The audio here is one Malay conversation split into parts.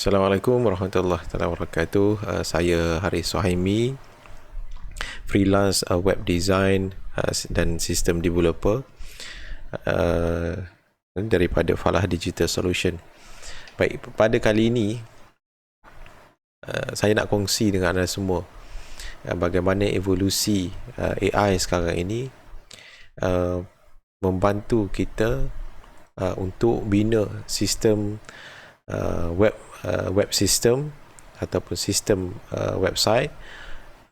Assalamualaikum warahmatullahi wabarakatuh. Uh, saya Haris Suhaimi, freelance uh, web design uh, dan sistem developer uh, daripada Falah Digital Solution. Baik, pada kali ini uh, saya nak kongsi dengan anda semua uh, bagaimana evolusi uh, AI sekarang ini uh, membantu kita uh, untuk bina sistem uh, web uh, web system ataupun sistem uh, website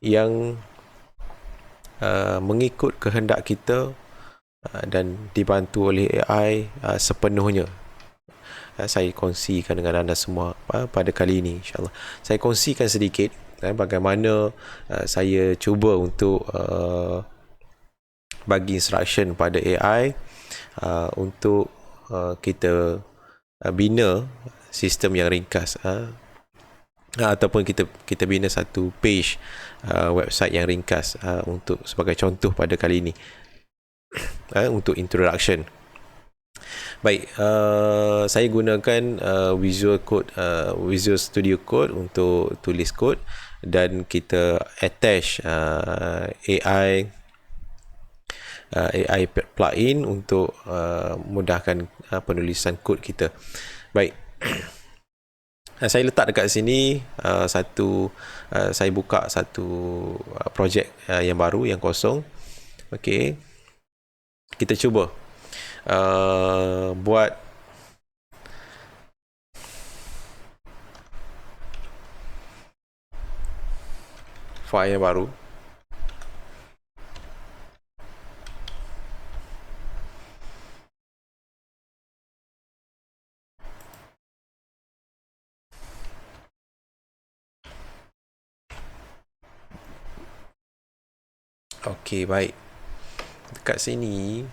yang uh, mengikut kehendak kita uh, dan dibantu oleh AI uh, sepenuhnya. Uh, saya kongsikan dengan anda semua uh, pada kali ini insyaallah. Saya kongsikan sedikit uh, bagaimana uh, saya cuba untuk uh, bagi instruction pada AI uh, untuk uh, kita uh, bina sistem yang ringkas uh, ataupun kita kita bina satu page uh, website yang ringkas uh, untuk sebagai contoh pada kali ini uh, untuk introduction baik uh, saya gunakan uh, Visual Code uh, Visual Studio Code untuk tulis kod dan kita attach uh, AI uh, AI plugin untuk uh, mudahkan uh, penulisan kod kita. Baik. Saya letak dekat sini uh, satu uh, saya buka satu uh, projek uh, yang baru yang kosong. Okey. Kita cuba uh, buat file yang baru. Okey, baik. Dekat sini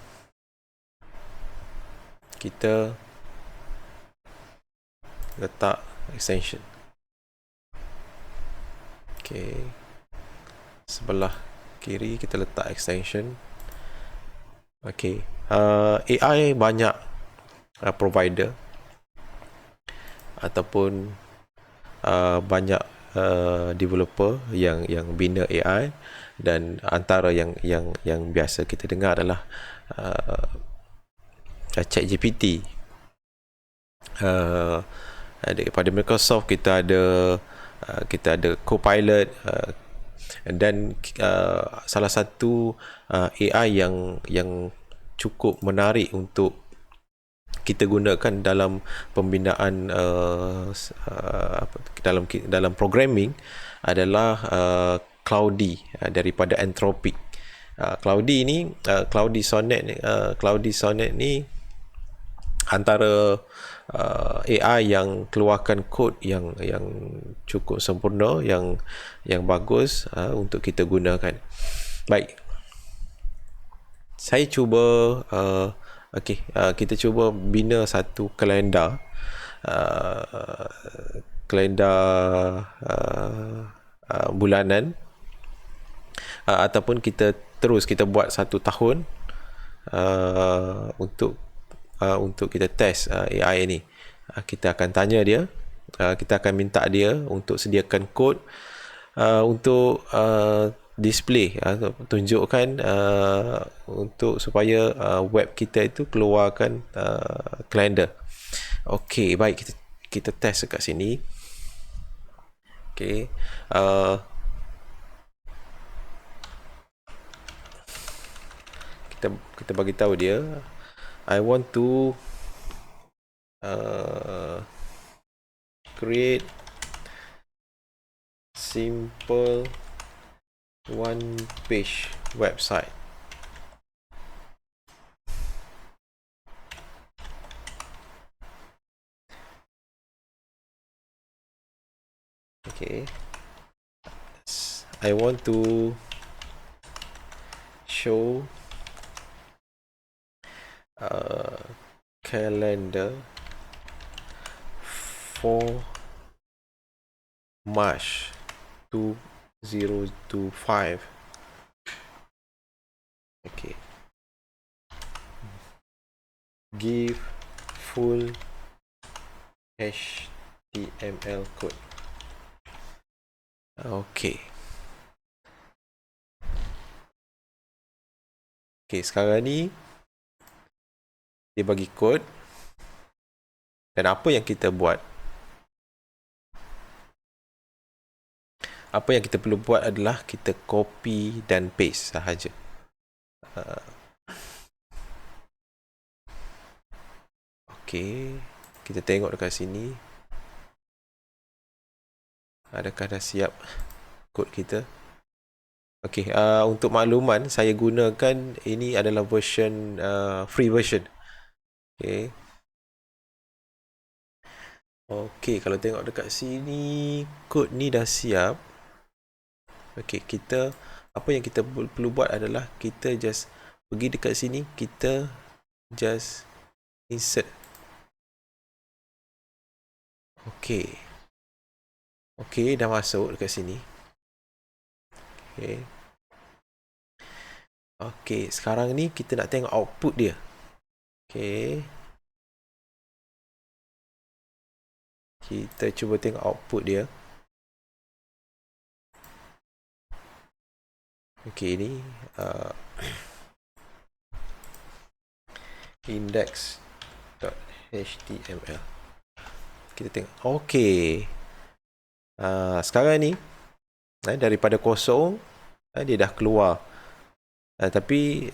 kita letak extension. Okey. Sebelah kiri kita letak extension. Okey. Uh, AI banyak uh, provider ataupun uh, banyak uh, developer yang yang bina AI dan antara yang yang yang biasa kita dengar adalah uh, ChatGPT. Uh, daripada Microsoft kita ada uh, kita ada Copilot uh, dan uh, salah satu uh, AI yang yang cukup menarik untuk kita gunakan dalam pembinaan uh, uh, dalam dalam programming adalah uh, Cloudy uh, daripada Anthropic. Uh, Cloudy ni uh, Cloudy Sonnet ni uh, Cloudy Sonnet ni antara uh, AI yang keluarkan kod yang yang cukup sempurna yang yang bagus uh, untuk kita gunakan. Baik. Saya cuba uh, okey uh, kita cuba bina satu kalender uh, kalender uh, uh, bulanan uh, ataupun kita terus kita buat satu tahun uh, untuk uh, untuk kita test uh, AI ni. Uh, kita akan tanya dia uh, kita akan minta dia untuk sediakan kod uh, untuk uh, display uh, tunjukkan uh, untuk supaya uh, web kita itu keluarkan uh, kalender okey baik. Kita kita test dekat sini. Okey uh, kita bagi tahu dia I want to uh, create simple one page website. Okay. I want to show uh, calendar for March 2025 okay give full HTML code. Okay. Okay, sekarang ni dia bagi kod dan apa yang kita buat apa yang kita perlu buat adalah kita copy dan paste sahaja. Uh, okay, kita tengok dekat sini. Adakah dah siap kod kita? Okay, uh, untuk makluman saya gunakan ini adalah version uh, free version. Okay. Okay, kalau tengok dekat sini kod ni dah siap. Okey, kita apa yang kita perlu buat adalah kita just pergi dekat sini, kita just insert. Okey. Okey, dah masuk dekat sini. Okey. Okey, sekarang ni kita nak tengok output dia. Okey. Kita cuba tengok output dia. Okey ini uh, index.html. Kita tengok. Okey. Uh, sekarang ni eh, daripada kosong eh, dia dah keluar. Uh, tapi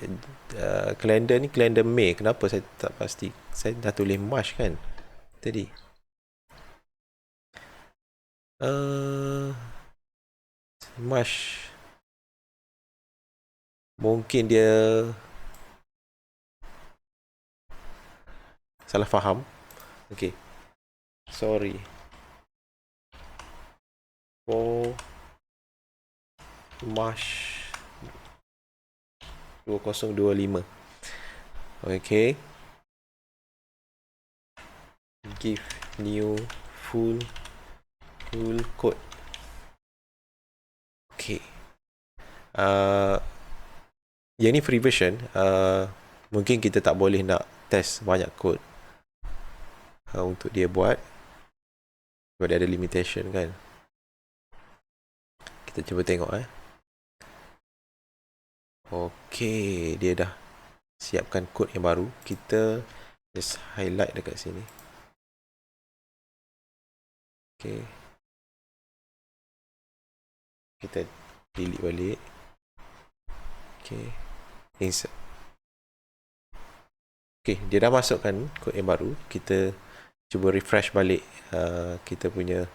uh, kalender ni kalender Mei. Kenapa saya tak pasti? Saya dah tulis March kan tadi. Uh, March mungkin dia salah faham okey sorry for march 2025 okey give new full full code. Okey uh, yang ni free version. Uh, mungkin kita tak boleh nak test banyak kod uh, untuk dia buat. Sebab dia ada limitation kan. Kita cuba tengok eh Okey, dia dah siapkan kod yang baru. Kita just highlight dekat sini. Okey. Kita delete balik. Okey insert ok dia dah masukkan kod yang baru kita cuba refresh balik uh, kita punya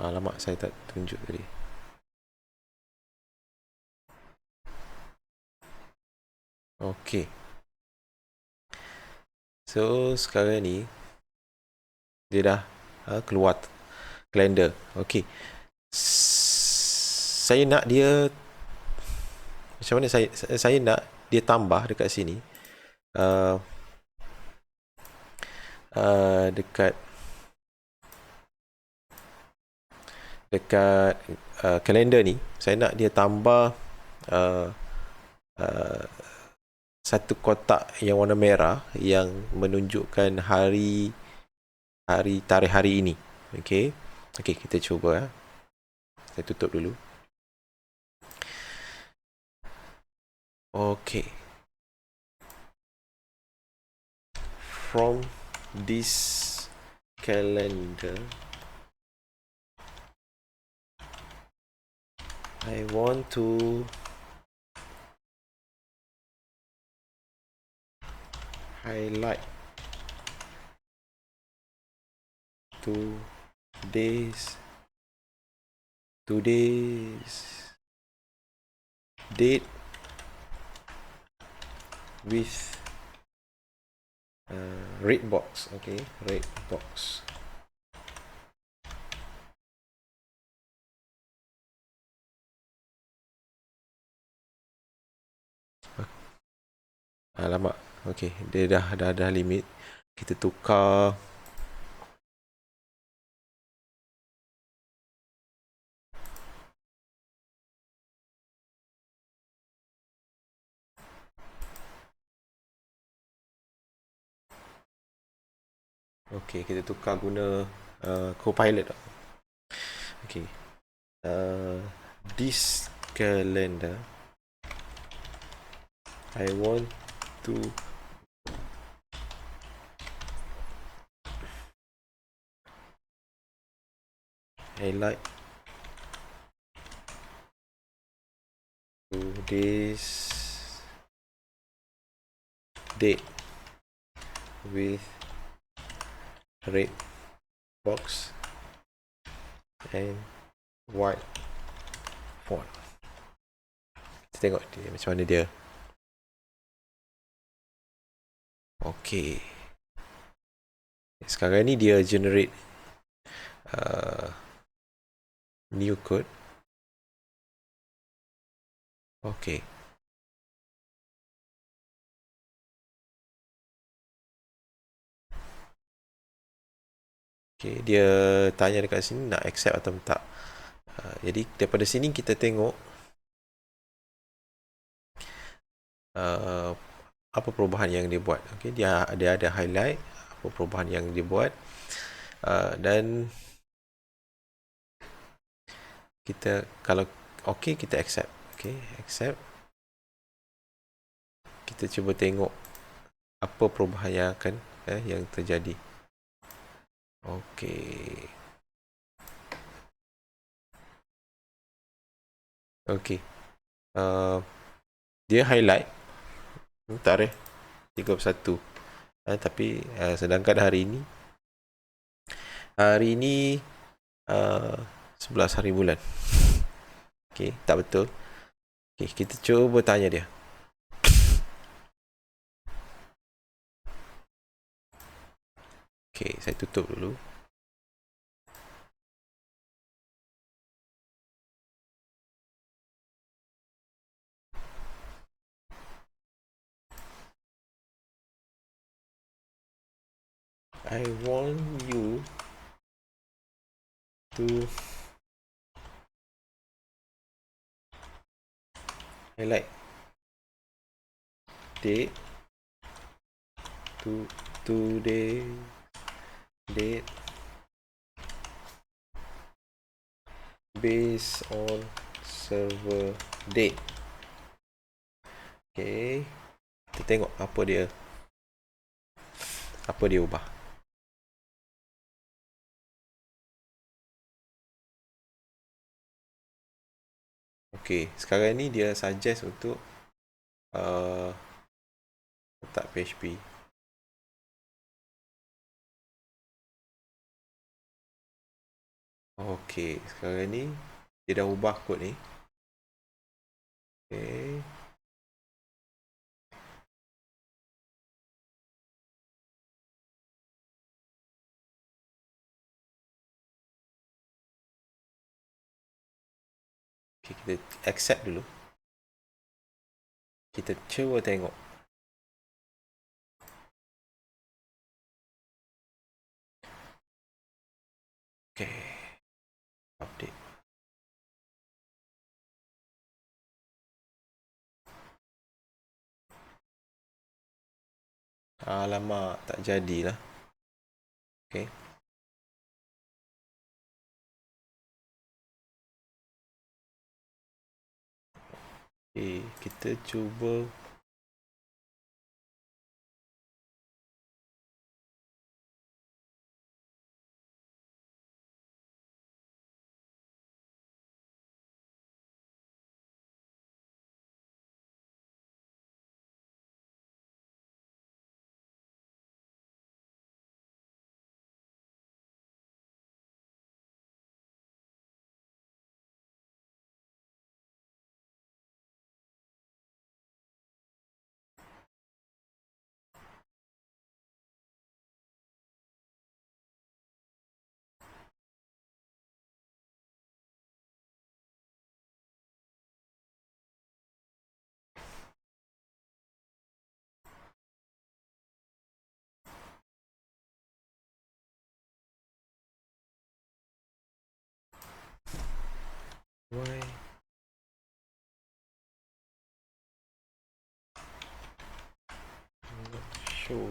alamak saya tak tunjuk tadi. Ok so sekarang ni dia dah uh, keluar kalender okey. Saya nak dia macam mana saya saya nak dia tambah dekat sini. Uh, uh, dekat dekat uh, kalender ni saya nak dia tambah uh, uh, satu kotak yang warna merah yang menunjukkan hari hari tarikh hari ini. Okey. Okey, kita cuba ya. Saya tutup dulu. Okey. From this calendar I want to. Highlight two days today's date with uh, red box okay? Red box Ah, Alamak. Okey, dia dah dah dah limit. Kita tukar Okey, kita tukar guna uh, Copilot. Okey. Uh, this calendar I want to highlight. To this date with red box and white font. Kita tengok dia macam mana dia ok sekarang ni dia generate uh, new code. Ok Okay, dia tanya dekat sini nak accept atau tak. Uh, jadi daripada sini kita tengok uh, apa perubahan yang dia buat. Okay, dia dia ada highlight apa perubahan yang dia buat uh, dan kita kalau okay kita accept. Okay, accept. Kita cuba tengok apa perubahan yang akan eh, yang terjadi. Okey. Okey. Uh, dia highlight. Tak eh. 31. Uh, tapi uh, sedangkan hari ini hari ini uh, 11 hari bulan. Okey, tak betul. Okey, kita cuba tanya dia. Okey, saya tutup dulu. I want you to highlight date to today date based on server date okay kita tengok apa dia apa dia ubah Okay, sekarang ni dia suggest untuk uh, letak PHP. Okey, sekarang ni dia dah ubah kod ni. Okey. Okay, kita accept dulu. Kita cuba tengok. Okay update alamak tak jadilah okey okey kita cuba Why? Not sure.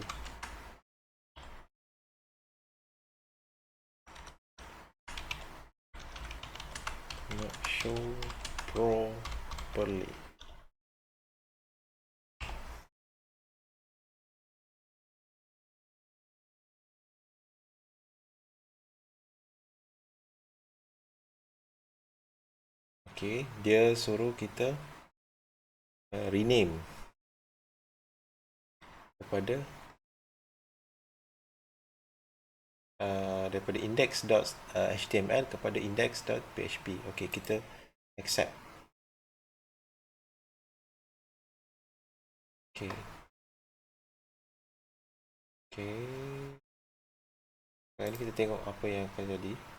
Not sure Probably. Okay, dia suruh kita uh, rename kepada uh, daripada index.html kepada index.php. Okay, kita accept. Okay. Okay. Sekarang kita tengok apa yang akan jadi.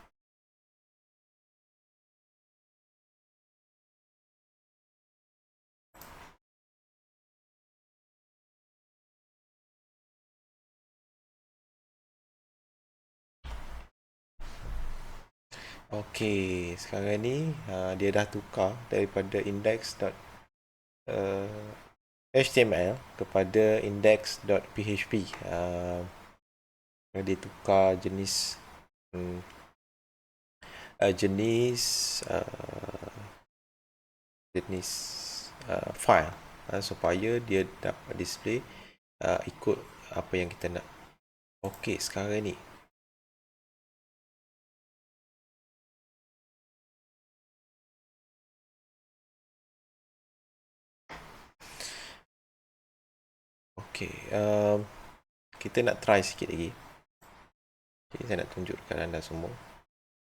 Okey, sekarang ni uh, dia dah tukar daripada index. Uh, HTML kepada index.php. Uh, dia tukar jenis um, uh, jenis uh, jenis uh, file uh, supaya dia dapat display uh, ikut apa yang kita nak. Okey, sekarang ni Okay, um, kita nak try sikit lagi. Okay, saya nak tunjuk dekat anda semua.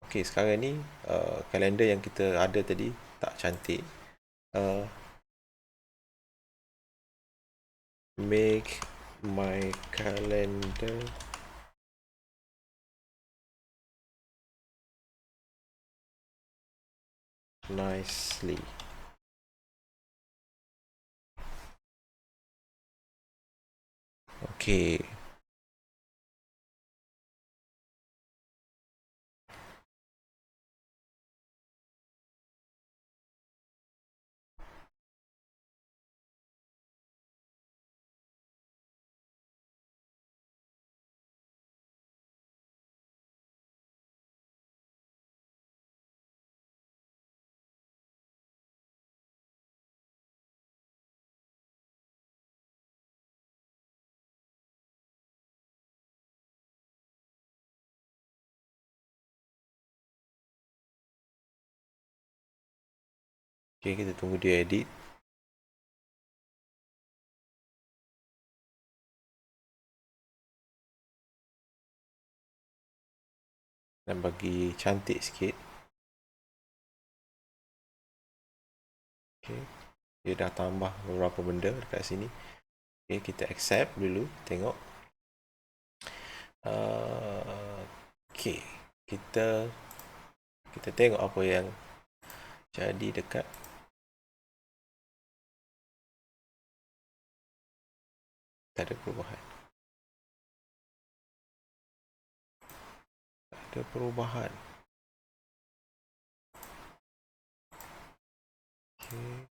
Okay, sekarang ni uh, kalender yang kita ada tadi tak cantik. Uh, make my calendar nicely. Okey. Okay, kita tunggu dia edit. Dan bagi cantik sikit. Okay. Dia dah tambah beberapa benda dekat sini. Okay, kita accept dulu. Tengok. Uh, okay. Kita kita tengok apa yang jadi dekat tak ada perubahan tak ada perubahan okay.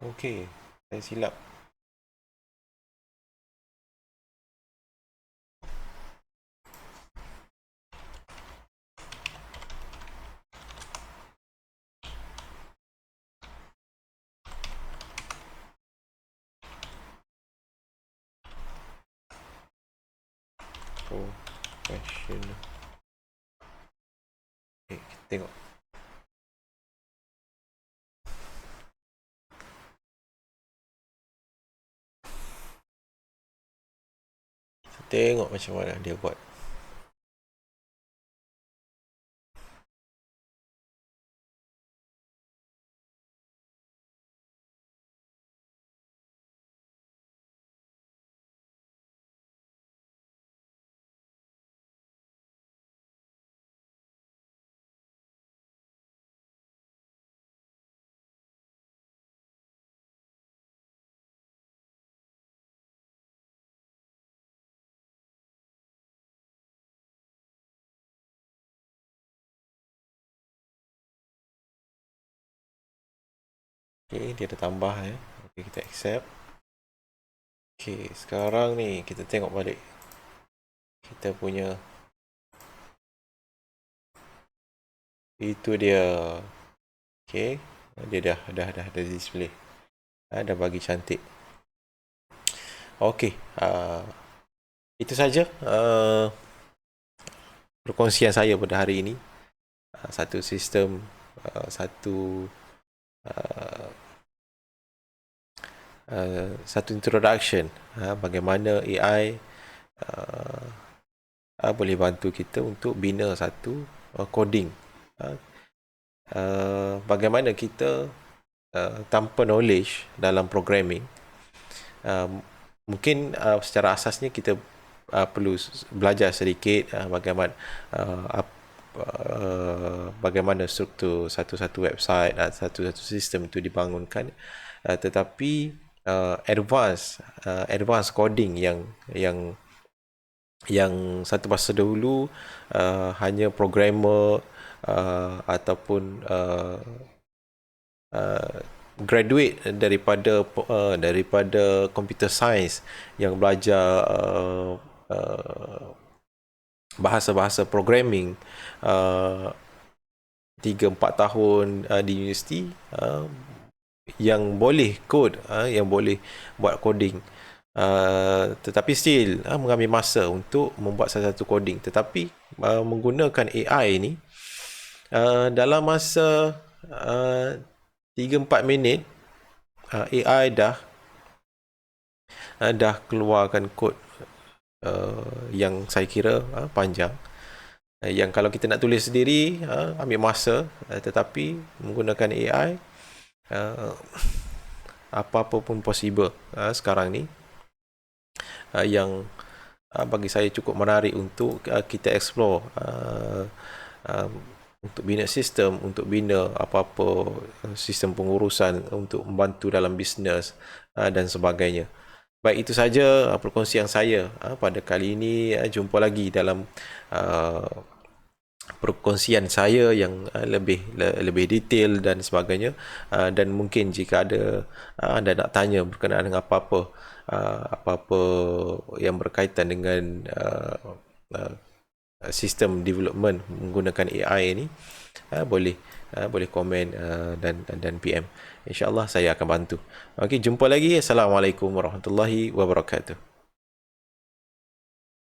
Okey, saya silap. Oh, question. Okay, tengok. Tengok macam mana dia buat. Okay, dia ada tambah ya. Okay, kita accept. Okay, sekarang ni kita tengok balik. Kita punya itu dia. Okay, dia dah dah dah dah display. Ha, dah bagi cantik. Okay, uh, itu saja uh, perkongsian saya pada hari ini. Uh, satu sistem, uh, satu uh, uh, satu introduction uh, bagaimana AI uh, uh, boleh bantu kita untuk bina satu uh, coding. Uh, uh, bagaimana kita uh, tanpa knowledge dalam programming. Uh, mungkin uh, secara asasnya kita uh, perlu belajar sedikit uh, bagaimana uh, Uh, bagaimana struktur satu-satu website satu-satu sistem itu dibangunkan. Uh, tetapi uh, advance uh, advance coding yang yang yang satu masa dahulu uh, hanya programmer uh, ataupun uh, uh, graduate daripada uh, daripada computer science yang belajar uh, uh, bahasa-bahasa programming uh, 3 4 tahun uh, di universiti uh, yang boleh code uh, yang boleh buat coding. Uh, tetapi still uh, mengambil masa untuk membuat satu-satu coding. Tetapi uh, menggunakan AI ni uh, dalam masa uh, 3 4 minit uh, AI dah uh, dah keluarkan kod uh, yang saya kira uh, panjang. Uh, yang kalau kita nak tulis sendiri uh, ambil masa uh, tetapi menggunakan AI uh, apa-apa pun possible uh, sekarang ni. Uh, yang uh, bagi saya cukup menarik untuk uh, kita explore uh, um, untuk bina sistem untuk bina apa-apa sistem pengurusan untuk membantu dalam bisnes uh, dan sebagainya. Baik itu saja uh, perkongsian saya uh, pada kali ini uh, jumpa lagi dalam uh, perkongsian saya yang uh, lebih le, lebih detail dan sebagainya. Uh, dan mungkin jika ada uh, anda nak tanya berkenaan dengan apa-apa uh, apa-apa yang berkaitan dengan uh, uh, sistem development menggunakan AI ini uh, boleh uh, boleh komen uh, dan dan PM insyaallah saya akan bantu. Okey jumpa lagi. Assalamualaikum warahmatullahi wabarakatuh